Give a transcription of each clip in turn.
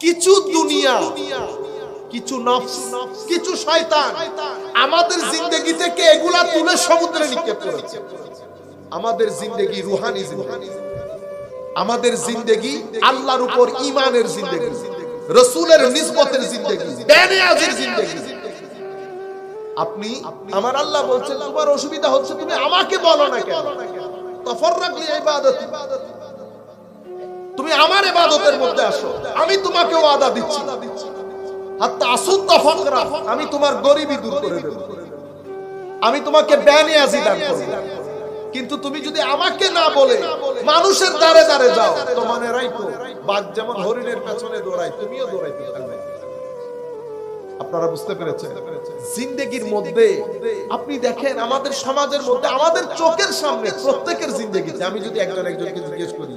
কিছু দুনিয়া, কিছু নফস, কিছু শয়তান আমাদের জিন্দগি থেকে এগুলা তুলে সমুদ্রে নিক্ষেপ করেছে। আমাদের জিন্দগি রুহানি জিন্দগি। আমাদের জিন্দগি আল্লাহর উপর ইমানের জিন্দগি। রসুলের নিসবতের জিন্দগি। বেনিয়াজের জিন্দগি। আপনি, আমার আল্লাহ বলছেন, তোমার অসুবিধা হচ্ছে, তুমি আমাকে বলো না কেন? তফররাকলি ইবাদতি। তুমি আমার এবাদতের মধ্যে আসো। আমি তোমাকে ওয়াদা দিচ্ছি। আমি তোমার গরিবি দূর করে দেব। আমি তোমাকে বেনিয়াজি দান করব। কিন্তু তুমি যদি আমাকে না বলে, মানুষের দ্বারে দ্বারে যাও, তোমার রাইতো বাদ যেমন হরিণের পেছনে দৌড়ায়, তুমিও দৌড়াইতে থাকবে। আপনারা বুঝতে পেরেছেন? জিন্দেগির মধ্যে আপনি দেখেন আমাদের সমাজের মধ্যে আমাদের চোখের সামনে প্রত্যেকের জিন্দেগিতে আমি যদি একজন একজনকে জিজ্ঞেস করি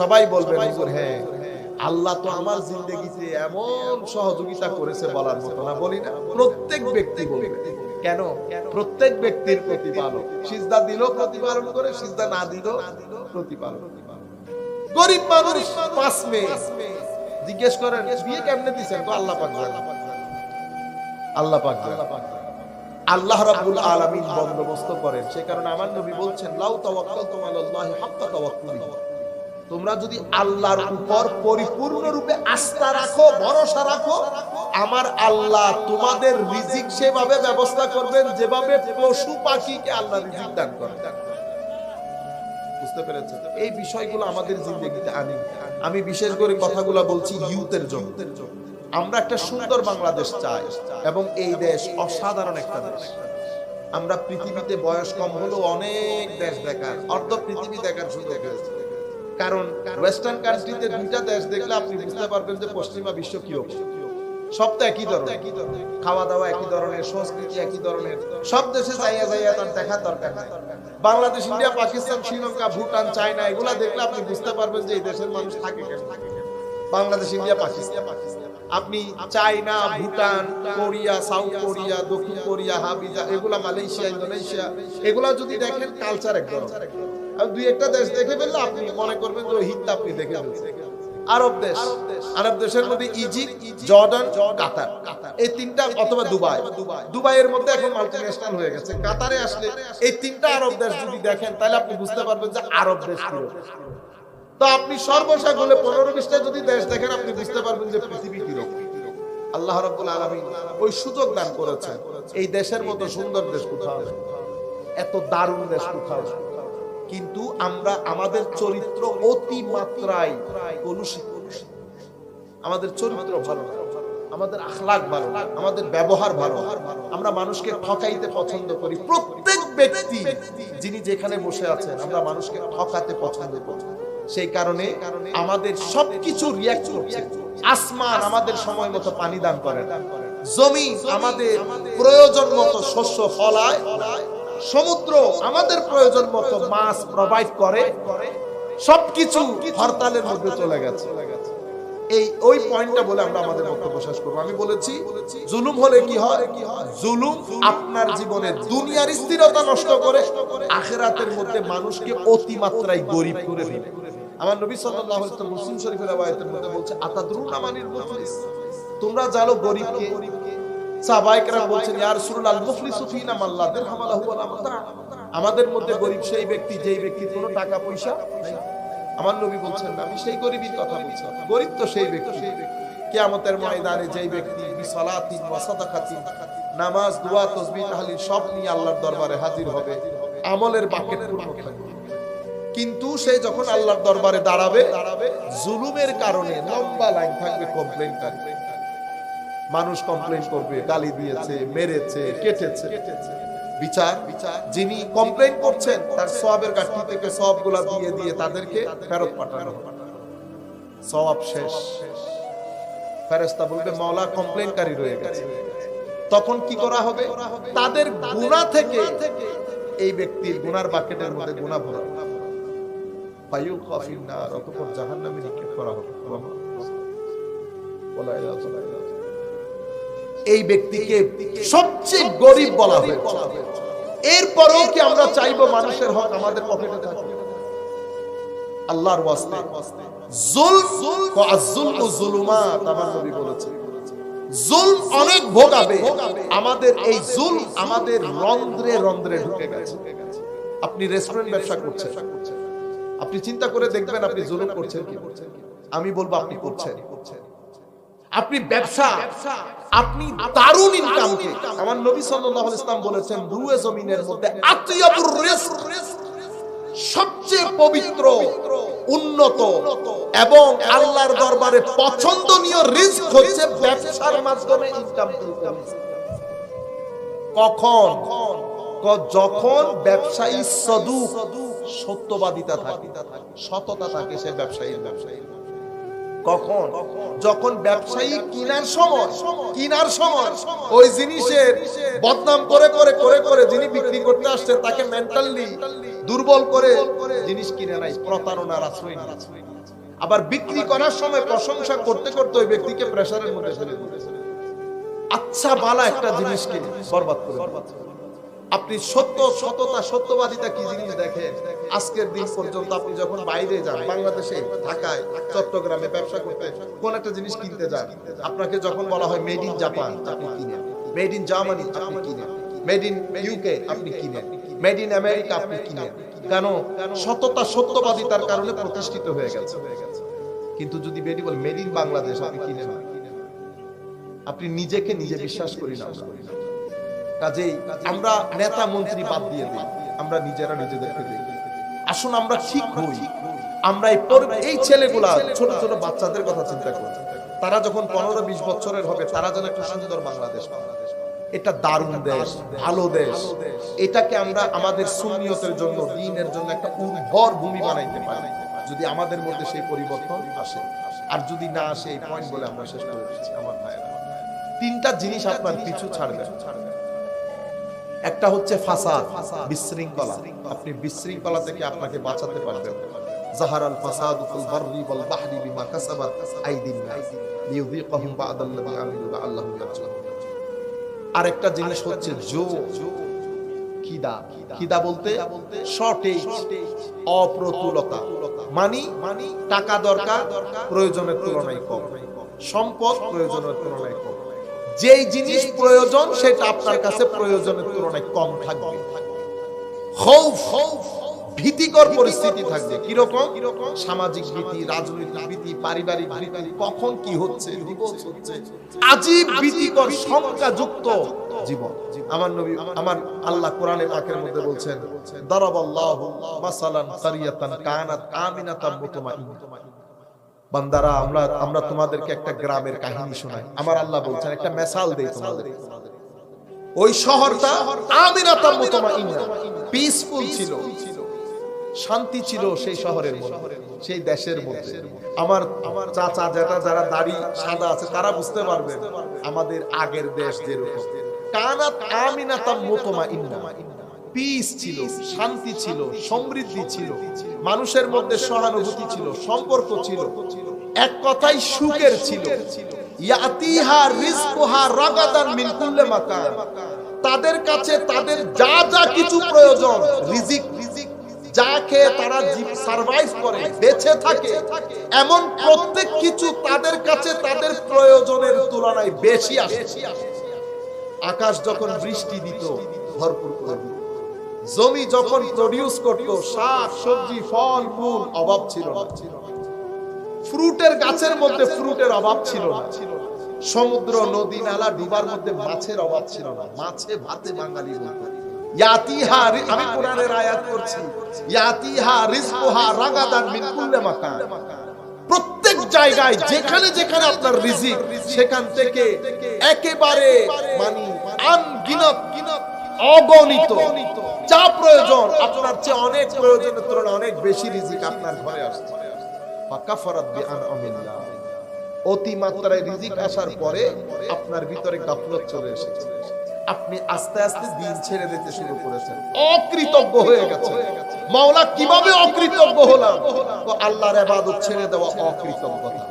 সবাই বলবে হ্যাঁ আল্লাহ তো আমার জিন্দেগিতে এমন সহযোগিতা করেছে বলার মতো না বলি না। প্রত্যেক ব্যক্তি বলবে কেন? প্রত্যেক ব্যক্তির প্রতিপালক। সিজদা দিল প্রতিপালন করে সিজদা না দিল প্রতিপালন গরিব মানুষ পাঁচ মেয়ে। জিজ্ঞেস করেন বিয়ে কেমনে দিচ্ছেন তো আল্লাহ পাক জানে। আল্লাহ পাক আল্লাহ রাব্বুল আলামিন বন্দোবস্ত করেন। সে কারণে আমার নবী বলছেন, লাউ তাওয়াক্কালতুম আলাল্লাহি হাক্কা তাওয়াক্কুলিহি তোমরা যদি আল্লাহর উপর পরিপূর্ণ রূপে আস্থা রাখো, ভরসা রাখো, আমার আল্লাহ তোমাদের রিজিক সেভাবে ব্যবস্থা করবেন, যেভাবে পশু পাখিকে আল্লাহ রিজিক দান করেন। বুঝতে পেরেছেন? এই বিষয়গুলো আমাদের জিন্দগিতে আনি আমি বিশেষ করে কথাগুলো বলছি ইউথের জন্য। আমরা একটা সুন্দর বাংলাদেশ চাই এবং এই দেশ অসাধারণ একটা দেশ। আমরা পৃথিবীতে বয়স কম হলেও অনেক দেশ দেখার, অর্ধ পৃথিবী দেখার সুযোগ হয়েছে। কারণ ওয়েস্টার্ন কান্ট্রিতে দুইটা দেশ দেখলে আপনি বুঝতে পারবেন যে পশ্চিমা বিশ্ব কি সব তো একই ধরনের। খাওয়া দাওয়া একই ধরনের, সংস্কৃতি একই ধরনের। সব দেশে যাইয়া যাইয়া তার দেখার দরকার নাই। বাংলাদেশ, ইন্ডিয়া, পাকিস্তান, শ্রীলঙ্কা, ভুটান, চায়না, এগুলা দেখলে আপনি বুঝতে পারবেন যে এই দেশের মানুষ থাকে বাংলাদেশ, ইন্ডিয়া, পাকিস্তান। আপনি China, Bhutan, Korea, South Korea, দক্ষিণ কোরিয়া, হাবিজা, এগুলা মালয়েশিয়া, ইন্দোনেশিয়া, এগুলা যদি দেখেন কালচার একদম দুই একটা দেশ দেখে ফেললে আপনি মনে করবেন যে হিন্দা আপনি দেখে আরব দেশ। আরব দেশের মধ্যে ইজিপ্ট, জর্ডান, কাতার। এই তিনটা অথবা দুবাই। দুবাইয়ের মধ্যে এখন মাল্টিন্যাশনাল হয়ে গেছে। কাতারে আসলে এই তিনটা আরব দেশ যদি দেখেন, তাহলে আপনি বুঝতে পারবেন যে আরব দেশ তো আপনি সর্বশেষ হলে পনেরো বিশটা যদি দেশ দেখেন, আপনি বুঝতে পারবেন যে পৃথিবী কীরকম। আল্লাহ রাব্বুল আলামিন ওই সুযোগ দান করেছেন। এই দেশের মতো সুন্দর দেশ কোথাও এত দারুণ দেশ কোথাও কিন্তু আমরা, আমাদের চরিত্র অতি মাত্রায় কলুষিত। আমাদের চরিত্র ভালো আমাদের আখলাক ভালো আমাদের ব্যবহার ভালো আমরা মানুষকে ঠকাইতে পছন্দ করি। প্রত্যেক ব্যক্তি যিনি যেখানে বসে আছেন, আমরা মানুষকে ঠকাতে পছন্দ করি। সেই কারণে আমাদের সবকিছু রিয়াক্ট করছে। আসমান আমাদের সময় মতো পানি দান করে। জমি আমাদের প্রয়োজন মতো শস্য ফলায়। সমুদ্র আমাদের প্রয়োজন মতো মাছ প্রোভাইড করে। সবকিছু হরতালের মধ্যে চলে গেছে। এই ওই পয়েন্টটা বলে আমরা আমাদের বক্তব্য শেষ করব। আমি বলেছি জুলুম হলে কি হয়? জুলুম আপনার জীবনে দুনিয়ার স্থিরতা নষ্ট করে আখেরাতের মধ্যে মানুষকে অতিমাত্রায় গরিব করে দিবে। আমার নবী সাল্লাল্লাহু আলাইহি মুসলিম শরীফের রওয়ায়াতের মধ্যে বলছে, আতাদরুনা মানিল মুফলিস? তোমরা জানো সাহাবায়ে কেরাম বলছেন, ইয়া রাসূলুল্লাহ, মুফলিসু ফিনা মান লা ওয়া লা মাতা আমাদের মধ্যে গরিব সেই ব্যক্তি, যেই ব্যক্তি কোনো টাকা, পয়সা আমার নবী বলছেন, আমি সেই কথা বলছি। গরিব তো সেই ব্যক্তি। কিয়ামতের ময়দানে যেই ব্যক্তি ওয়া নামাজ, দোয়া, তাসবিহ, তাহলিল সব নিয়ে আল্লাহর দরবারে হাজির হবে। আমলের বাকেট পূর্ণ থাকবে। কিন্তু সে যখন আল্লাহর দরবারে দাঁড়াবে দাঁড়াবে জুলুমের কারণে লম্বা লাইন থাকবে কমপ্লেন থাকবে। মানুষ কমপ্লেন করবে, গালি দিয়েছে, মেরেছে, কেটেছে। বিচার, যিনি কমপ্লেন করছেন, তার সবের থেকে সব দিয়ে দিয়ে তাদেরকে ফেরত পাঠানো। সওয়াব শেষ। ফেরেশতা বলবে কমপ্লেনকারী রয়ে গেছে। তখন কি করা হবে? তাদের গুনাহ থেকে এই ব্যক্তির গুনার বাকেটের মধ্যে গুনাহ ভরা। এই ব্যক্তিকে সবচেয়ে গরিব বলা এরপরেও কি আমরা মানুষের হক আমাদের পকেটে থাকবে? আল্লাহর ওয়াস্তে। এই আমাদের রন্ধ্রে রন্ধ্রে ঢুকে গেছে। আপনি রেস্টুরেন্ট ব্যবসা করছেন। আপনি চিন্তা করে দেখবেন আপনি জুলুম করছেন কি আমি বলব আপনি করছেন। আপনি ব্যবসা, আপনি দারুণ ইনকামকে আমার নবী সাল্লাল্লাহু আলাইহি ইসলাম বলেছেন, রুয়ে জমিনের মধ্যে আতিয়াবুর রিজক সবচেয়ে পবিত্র, উন্নত এবং আল্লাহর দরবারে পছন্দনীয় রিস্ক হচ্ছে ব্যবসার মাধ্যমে ইনকাম কখন? যখন ব্যবসায়ী সদু সত্যবাদিতা থাকে সততা থাকে সে ব্যবসায়ীর ব্যবসায়ী কখন যখন ব্যবসায়ী কিনার সময় কিনার সময় ওই জিনিসের বদনাম করে করে করে করে যিনি বিক্রি করতে আসছে তাকে মেন্টালি দুর্বল করে জিনিস কিনে নাই প্রতারণার আশ্রয়। আবার বিক্রি করার সময় প্রশংসা করতে করতে ওই ব্যক্তিকে প্রেসারের মধ্যে ফেলে আচ্ছা বালা একটা জিনিসকে বরবাদ করে। আপনি সত্য, সততা, সত্যবাদিতা কি জিনিস দেখেন? আজকের দিন পর্যন্ত আপনি যখন বাইরে যান, বাংলাদেশে, ঢাকায়, চট্টগ্রামে ব্যবসা করতে কোন একটা জিনিস কিনতে যান, আপনাকে যখন বলা হয় মেড ইন জাপান আপনি কিনেন। মেড ইন জার্মানি আপনি কিনেন। মেড ইন ইউকে আপনি কিনেন। মেড ইন আমেরিকা আপনি কিনেন। কেন? সততা, সত্যবাদিতার কারণে প্রতিষ্ঠিত হয়ে গেছে। কিন্তু যদি বেডি বল মেড ইন বাংলাদেশ আপনি কিনেন। আপনি নিজেকে নিজে বিশ্বাস করি না। কাজেই আমরা নেতা মন্ত্রী বাদ দিয়ে দিই। আমরা নিজেরা নিজেদেরকে দিই। আসুন আমরা ঠিক হই। আমরা এই এই ছেলেগুলা ছোট ছোট বাচ্চাদের কথা চিন্তা করি তারা যখন পনেরো বিশ বছরের হবে তারা যেন একটা সুন্দর বাংলাদেশ পায়। এটা দারুণ দেশ ভালো দেশ। এটাকে আমরা আমাদের সুন্নিয়তের জন্য দিনের জন্য একটা উর্বর ভূমি বানাইতে পারি। যদি আমাদের মধ্যে সেই পরিবর্তন আসে। আর যদি না আসে এই পয়েন্ট বলে আমরা শেষ করে দিচ্ছি আমার ভাইয়েরা। তিনটা জিনিস আপনার পিছু ছাড়বে একটা হচ্ছে ফাসাদ, বিশৃঙ্খলা। আপনি বিশৃঙ্খলা থেকে আপনাকে বাঁচাতে পারবেন। ফাসাদু বাররি ওয়াল বাহরি বিমা কাসাবাত আইদিন বা'দাল্লাযী আমিলু আরেকটা জিনিস হচ্ছে জো। খিদা খিদা বলতে শর্টেজ অপ্রতুলতা। মানি, টাকা দরকার, প্রয়োজনের তুলনায় কম। সম্পদ, প্রয়োজনের তুলনায় কম। যেই জিনিস প্রয়োজন, সেটা আপনার কাছে প্রয়োজনের তুলনায় কম থাকবে। ভীতিকর পরিস্থিতি থাকবে। কীরকম? সামাজিক ভীতি, রাজনৈতিক ভীতি, পারিবারিক ভীতি, কখন কি হচ্ছে হচ্ছে। আজীব ভীতিকর সংখ্যাযুক্ত জীবন। আমার নবী, আমার আল্লাহ কোরআনে পাকের মধ্যে বলছেন, দারাবাল্লাহু মাসালান কারিয়াতান কানাত আমিনাতাম মুতমাইন্না বান্দারা, আমরা আমরা তোমাদেরকে একটা গ্রামের কাহিনী শোনাই। আমার আল্লাহ বলছেন, একটা মেসাল দেই তোমাদের। ওই শহরটা আমিনাতাম মুতমাইন্না। পিসফুল ছিল। শান্তি ছিল সেই শহরের মধ্যে, সেই দেশের মধ্যে। আমার আমার চাচা জেঠা যারা দাড়ি সাদা আছে, তারা বুঝতে পারবেন আমাদের আগের দেশ যেরকম। কানাত আমিনাতাম মুতমাইন্না। পিস ছিল, শান্তি ছিল, সমৃদ্ধি ছিল। মানুষের মধ্যে সহানুভূতি ছিল, সম্পর্ক ছিল। এক কথাই সুখের ছিল। ইয়াতিহা রিজকুহা রাগাদান মিন কুল্লি মাকান। তাদের কাছে তাদের যা যা কিছু প্রয়োজন, রিজিক, যা খেয়ে তারা সার্ভাইভ করে, বেঁচে থাকে, এমন প্রত্যেক কিছু তাদের কাছে তাদের প্রয়োজনের তুলনায় বেশি আসে। আকাশ যখন বৃষ্টি দিত, ভরপুর করে দিত। জমি যখন প্রডিউস করত, শাক, সবজি, ফল ফুল অভাব ছিল না। ফ্রুটের গাছের মধ্যে ফ্রুটের অভাব ছিল না। সমুদ্র, নদী, নালা, ডুবার মধ্যে মাছের অভাব ছিল না। মাছে ভাতে বাঙালি আমি কোরআনের আয়াত করছি ইয়াতিহা রিজকুহা রাগাদান মিন মাকান। প্রত্যেক জায়গায়, যেখানে যেখানে আপনার রিজিক, সেখান থেকে একেবারে মানে আনগিনত, অগণিত যা প্রয়োজন, আপনার চেয়ে অনেক প্রয়োজনের তুলনায় অনেক বেশি রিজিক আপনার ঘরে আসছে। রিজিক আসার পরে আপনার ভিতরে গাফলত চলে এসেছে। আপনি আস্তে আস্তে দিন ছেড়ে দিতে শুরু করেছেন। অকৃতজ্ঞ হয়ে গেছে মাওলা কীভাবে অকৃতজ্ঞ হলাম? তো আল্লাহর ইবাদত ছেড়ে দেওয়া অকৃতজ্ঞতা।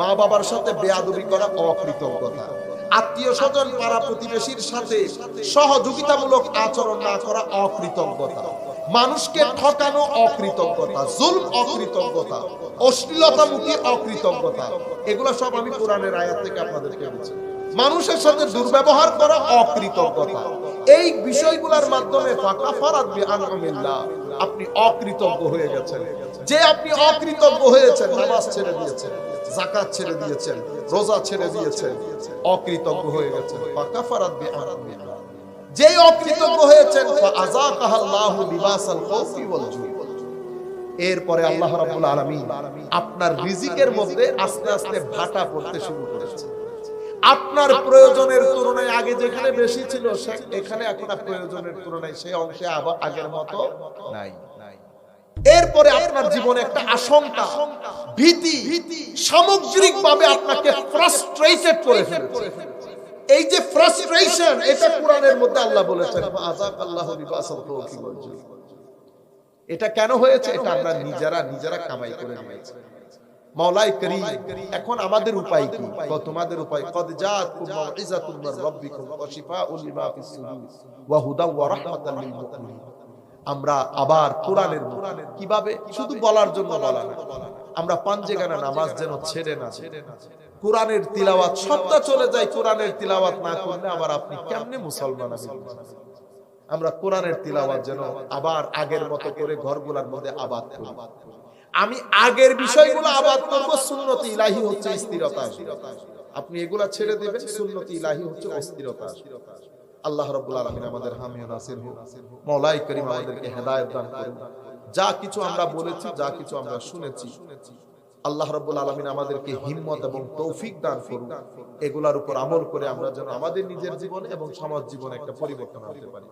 মা বাবার সাথে বেয়াদবি করা অকৃতজ্ঞতা। আত্মীয় স্বজন পাড়া প্রতিবেশীর সাথে সহযোগিতামূলক আচরণ না করা অকৃতজ্ঞতা। মানুষকে ঠকানো অকৃতজ্ঞতা, জুলম অকৃতজ্ঞতা, অশ্লীলতামুখী অকৃতজ্ঞতা, এগুলো সব আমি কোরআনের আয়াত থেকে আপনাদেরকে বলছি মানুষের সাথে দুর্ব্যবহার করা অকৃতজ্ঞতা। এই বিষয়গুলোর মাধ্যমে আপনি অকৃতজ্ঞ হয়ে গেছেন। যে আপনি অকৃতজ্ঞ হয়েছেন, নামাজ ছেড়ে দিয়েছেন। জাকাত ছেড়ে দিয়েছেন, রোজা ছেড়ে দিয়েছেন, অকৃতজ্ঞ হয়ে গেছেন। ফাকাফারাত বিআনআমিল্লাহ যেই অকৃতজ্ঞ হয়েছেন ফাআযাকাহাল্লাহু লিবাসাল খাউফি ওয়াল জুই এরপরে আল্লাহ রাব্বুল আলামিন আপনার রিজিকের মধ্যে আস্তে আস্তে ভাটা পড়তে শুরু করেছে। আপনার প্রয়োজনের তুলনায় আগে যেখানে বেশি ছিল এখানে এখন প্রয়োজনের তুলনায় সেই অংশে আগের মতো নাই। এরপরে আপনার জীবনে একটা আশঙ্কা, ভীতি সামগ্রিক ভাবে আপনাকে ফ্রাস্ট্রেটেড করে ফেলেছে। এই যে ফ্রাস্ট্রেশন এটা কোরআনের মধ্যে আল্লাহ বলেছেন আযাক আল্লাহু ওয়াল জুই এটা কেন হয়েছে? এটা আমরা নিজেরা নিজেরা কামাই করে নিয়েছি। মাওলাই করিম, এখন আমাদের উপায় কি? তোমাদের উপায়, কদ জাআতকুম মাউইযাতুম মির রাব্বিকুম ওয়া শিফাউন লিমা ফিস সুদুর ওয়া হুদাও ওয়া রাহমাতাল লিল মুমিনিন। আমরা আবার কোরআনের কীভাবে? শুধু বলার জন্য বলা না। আমরা পাঞ্জেগানা নামাজ যেন ছেড়ে না কোরআনের তিলাওয়াত সবটা চলে যায়, কোরআনের তিলাওয়াত না করলে আবার আপনি কেমনে মুসলমান আছেন আমরা কোরআনের তিলাওয়াত যেন আবার আগের মতো করে ঘরগুলোর মধ্যে আবাদ করি। আমি আগের বিষয়গুলো আবাদ করব, সুন্নতি, ইলাহি হচ্ছে স্থিরতা। আপনি এগুলা ছেড়ে দিবেন, সুন্নতি, ইলাহি হচ্ছে অস্থিরতা। আল্লাহ রব্বুল আলমিন আমাদের হামিয়া নাসির হোক মওলাই করিম আমাদেরকে হেদায়ত দান করুন যা কিছু আমরা বলেছি, যা কিছু আমরা শুনেছি, আল্লাহ রব্বুল আলমিন আমাদেরকে হিম্মত এবং তৌফিক দান করুন এগুলার উপর আমল করে আমরা যেন আমাদের নিজের জীবন এবং সমাজ জীবনে একটা পরিবর্তন আনতে পারি।